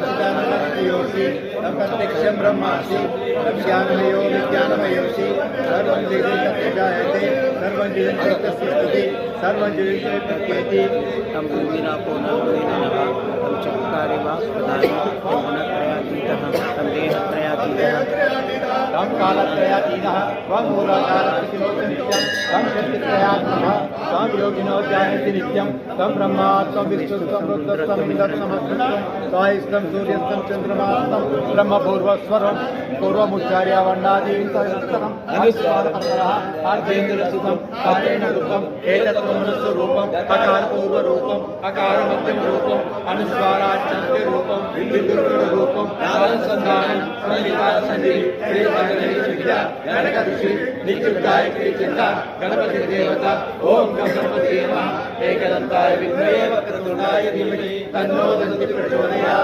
सच्चिदानन्दयोषि तत्प्रत्यक्षं ब्रह्मासि तस्यान्मयो विज्ञानमयोषि सर्वं जगति जायते सर्वं जगति तस्य सर्वं जगति प्रत्येति तं भूमिना पूर्णभूमिनः तं चत्वारि वा प्रदानि तं गुणत्रयातीतः तं देहत्रयातीतः तं कालत्रयातीतः त्वं मूलाकारस्य नित्यं तं शक्तित्रयात्मकः त्वं योगिनो जानति नित्यं तं ब्रह्मा त्वं विश्वस्तं रुद्रस्तं विदत्समस्तं स्वायस्तं सूर्यस्तं चन्द्रमास्तं ब्रह्मपूर्वस्वरं पूर्वमुच्चार्य वर्णादीं सहस्रम् अनुस्वारपरः अर्धेन्द्रसुतं कालेन रूपम् एतत्त्वमनुस्वरूपम् अकारपूर्वरूपम् अकारमध्यमरूपम् अनुस्वाराच्यन्त्यरूपं विद्युद्रूपम् ఏకదంతాయ విద్మయే వక్రతుండాయ ధీమహి. తన్నో